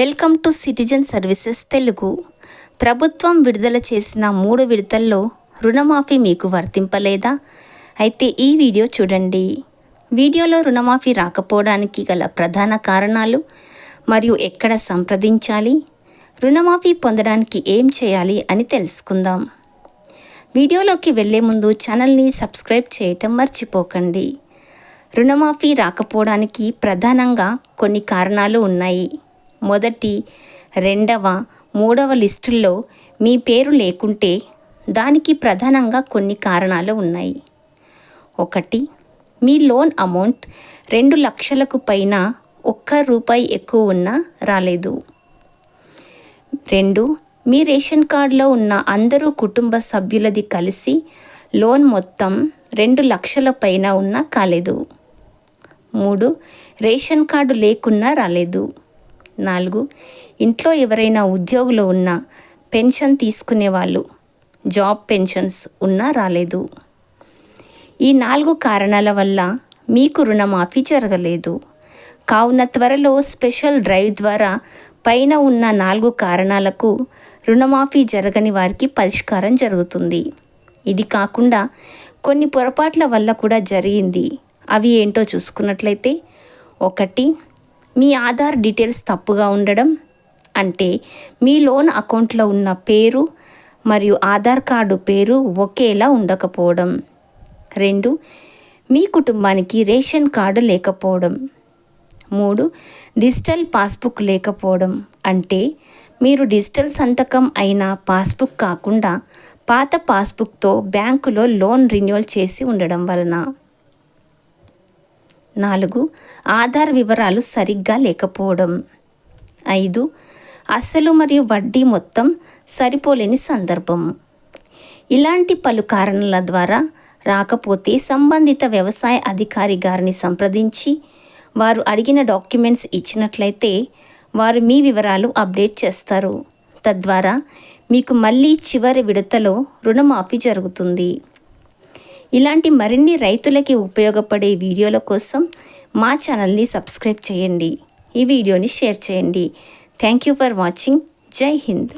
Welcome to citizen services Telugu. ప్రభుత్వం విడుదల చేసిన మూడు విడతల్లో రుణమాఫీ మీకు వర్తింపలేదా? అయితే ఈ వీడియో చూడండి. వీడియోలో రుణమాఫీ రాకపోవడానికి గల ప్రధాన కారణాలు మరియు ఎక్కడ సంప్రదించాలి? రుణమాఫీ పొందడానికి ఏం చేయాలి అని తెలుసుకుందాం. వీడియోలోకి వెళ్ళే ముందు ఛానల్ని సబ్స్క్రైబ్ చేయటం మర్చిపోకండి. రుణమాఫీ రాకపోవడానికి ప్రధానంగా కొన్ని కారణాలు ఉన్నాయి. మొదటి రెండవ మూడవ లిస్టుల్లో మీ పేరు లేకుంటే దానికి ప్రధానంగా కొన్ని కారణాలు ఉన్నాయి. ఒకటి మీ లోన్ అమౌంట్ రెండు లక్షలకు పైన ఒక్క రూపాయి ఎక్కువ ఉన్నా రాలేదు. రెండు మీ రేషన్ కార్డులో ఉన్న అందరూ కుటుంబ సభ్యులది కలిసి లోన్ మొత్తం రెండు లక్షల పైన ఉన్నా కాలేదు. మూడు రేషన్ కార్డు లేకున్నా రాలేదు. నాలుగు. ఇంట్లో ఎవరైనా ఉద్యోగులు ఉన్నా పెన్షన్ తీసుకునే వాళ్ళు జాబ్ పెన్షన్స్ ఉన్నా రాలేదు. ఈ నాలుగు కారణాల వల్ల మీకు రుణమాఫీ జరగలేదు. కావున త్వరలో స్పెషల్ డ్రైవ్ ద్వారా పైన ఉన్న నాలుగు కారణాలకు రుణమాఫీ జరగని వారికి పరిష్కారం జరుగుతుంది. ఇది కాకుండా కొన్ని పొరపాట్ల వల్ల కూడా జరిగింది. అవి ఏంటో చూసుకున్నట్లయితే ఒకటి మీ ఆధార్ డీటెయిల్స్ తప్పుగా ఉండడం అంటే మీ లోన్ అకౌంట్లో ఉన్న పేరు మరియు ఆధార్ కార్డు పేరు ఒకేలా ఉండకపోవడం. రెండు మీ కుటుంబానికి రేషన్ కార్డు లేకపోవడం. మూడు డిజిటల్ పాస్బుక్ లేకపోవడం అంటే మీరు డిజిటల్ సంతకం అయిన పాస్బుక్ కాకుండా పాత పాస్బుక్తో బ్యాంకులో లోన్ రిన్యూవల్ చేసి ఉండడం వలన. నాలుగు ఆధార్ వివరాలు సరిగ్గా లేకపోవడం. ఐదు అసలు మరియు వడ్డీ మొత్తం సరిపోలేని సందర్భం. ఇలాంటి పలు కారణాల ద్వారా రాకపోతే సంబంధిత వ్యవసాయ అధికారి గారిని సంప్రదించి వారు అడిగిన డాక్యుమెంట్స్ ఇచ్చినట్లయితే వారు మీ వివరాలు అప్డేట్ చేస్తారు. తద్వారా మీకు మళ్ళీ చివరి విడతలో రుణమాఫీ జరుగుతుంది. ఇలాంటి మరిన్ని రైతులకి ఉపయోగపడే వీడియోల కోసం మా ఛానల్ని సబ్స్క్రైబ్ చేయండి. ఈ వీడియోని షేర్ చేయండి. థ్యాంక్ యూ ఫర్ వాచింగ్ జై హింద్